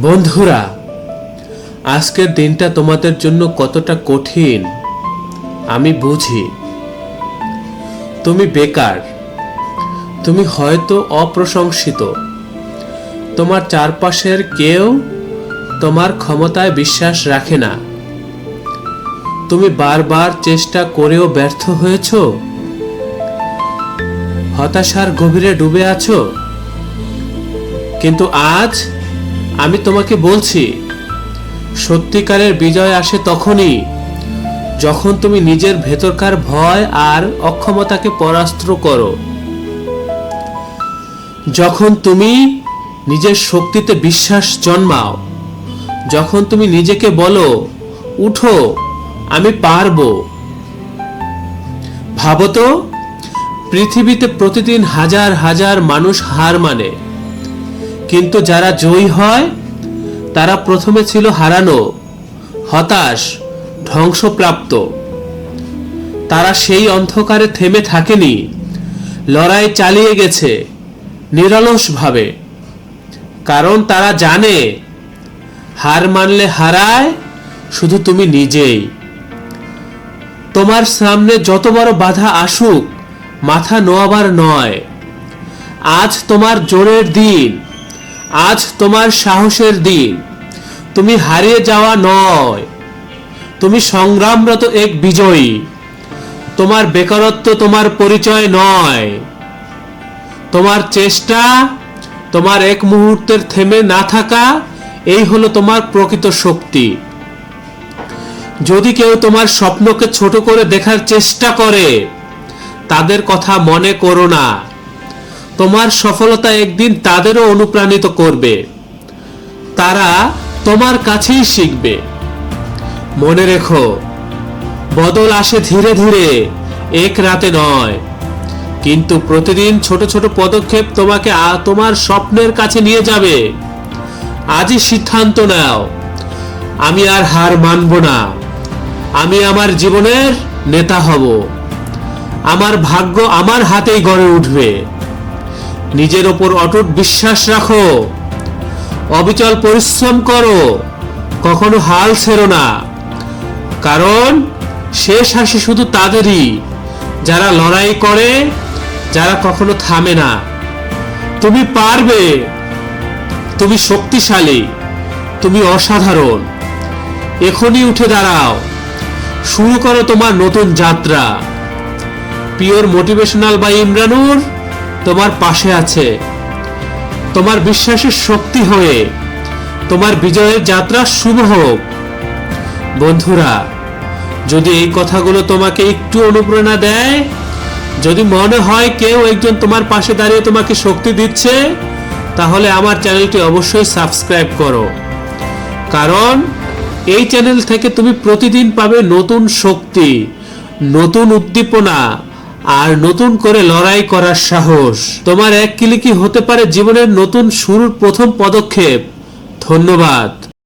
বন্ধুরা, আজকের দিনটা তোমাদের জন্য কতটা কঠিন, আমি বুঝি। তুমি বেকার, তুমি হয়তো অপ্রশংসিত। তোমার চারপাশের কেউ তোমার ক্ষমতায় বিশ্বাস রাখে না। তুমি বারবার চেষ্টা করেও ব্যর্থ হয়েছ? হতাশার গভীরে ডুবে আছো? কিন্তু আজ আমি তোমাকে বলছি, সত্যিকারের বিজয় আসে তখনই যখন তুমি নিজের ভেতরকার ভয় আর অক্ষমতাকে পরাস্ত করো। যখন তুমি নিজের শক্তিতে বিশ্বাস জন্মাও, যখন তুমি নিজেকে বলো, উঠো, আমি পারব। ভাবো তো, পৃথিবীতে প্রতিদিন হাজার হাজার মানুষ হার মানে। কিন্তু যারা জয়ী হয়, তারা প্রথমে ছিল হারানো, হতাশ, ধ্বংসপ্রাপ্ত। তারা সেই অন্ধকারে থেমে থাকেনি, লড়াই চালিয়ে গেছে, নিরলসভাবে। কারণ তারা জানে, হার মানলে হারায় শুধু তুমি নিজেই। তোমার সামনে যত বড় বাধা আসুক, মাথা নোয়াবার নয়। আজ তোমার জোরের দিন। আজ তোমার সাহসের দিন। তুমি হারিয়ে যাওয়া নয়। তুমি সংগ্রামরত এক বিজয়ী। তোমার বেকারত্ব তোমার পরিচয় নয়। তোমার চেষ্টা, তোমার এক মুহূর্তের থেমে না থাকা, এই হলো তোমার প্রকৃত শক্তি। যদি কেউ তোমার স্বপ্নকে ছোট করে দেখার চেষ্টা করে, তাদের কথা মনে করো না। তোমার সফলতা একদিন তাদেরও অনুপ্রাণিত করবে। তারা তোমার কাছেই শিখবে। মনে রেখো, বদল আসে ধীরে ধীরে, এক রাতে নয়। কিন্তু প্রতিদিন ছোট ছোট পদক্ষেপ তোমাকে তোমার স্বপ্নের কাছে নিয়ে যাবে। আজই সিদ্ধান্ত নাও, আমি আর হার মানব না। আমি আমার জীবনের নেতা হব। আমার ভাগ্য আমার হাতেই গড়ে উঠবে। নিজের ওপর অটুট বিশ্বাস রাখো। অবিচল পরিশ্রম করো। কখনো হাল ছেড়ো না। কারণ শেষ হাসি শুধু তাদেরই। যারা লড়াই করে, যারা কখনো থামে না। তুমি পারবে। তুমি শক্তিশালী। তুমি অসাধারণ। এখনই উঠে দাঁড়াও। শুরু করো তোমার নতুন যাত্রা। Pure motivational by Imranur. তোমার পাশে আছে। তোমার বিশ্বাসের শক্তি হয়ে তোমার বিজয়ের যাত্রা শুভ হোক। বন্ধুরা, যদি এই কথাগুলো তোমাকে একটু অনুপ্রেরণা দেয়, যদি মনে হয় কেউ একজন তোমার পাশে দাঁড়িয়ে তোমাকে শক্তি দিচ্ছে, তাহলে আমার চ্যানেলটি অবশ্যই সাবস্ক্রাইব করো। কারণ এই চ্যানেল থেকে তুমি প্রতিদিন পাবে নতুন শক্তি, নতুন উদ্দীপনা আর নতুন করে লড়াই করার সাহস। তোমার এক ক্লিকই হতে পারে জীবনের নতুন শুরুর প্রথম পদক্ষেপ। ধন্যবাদ।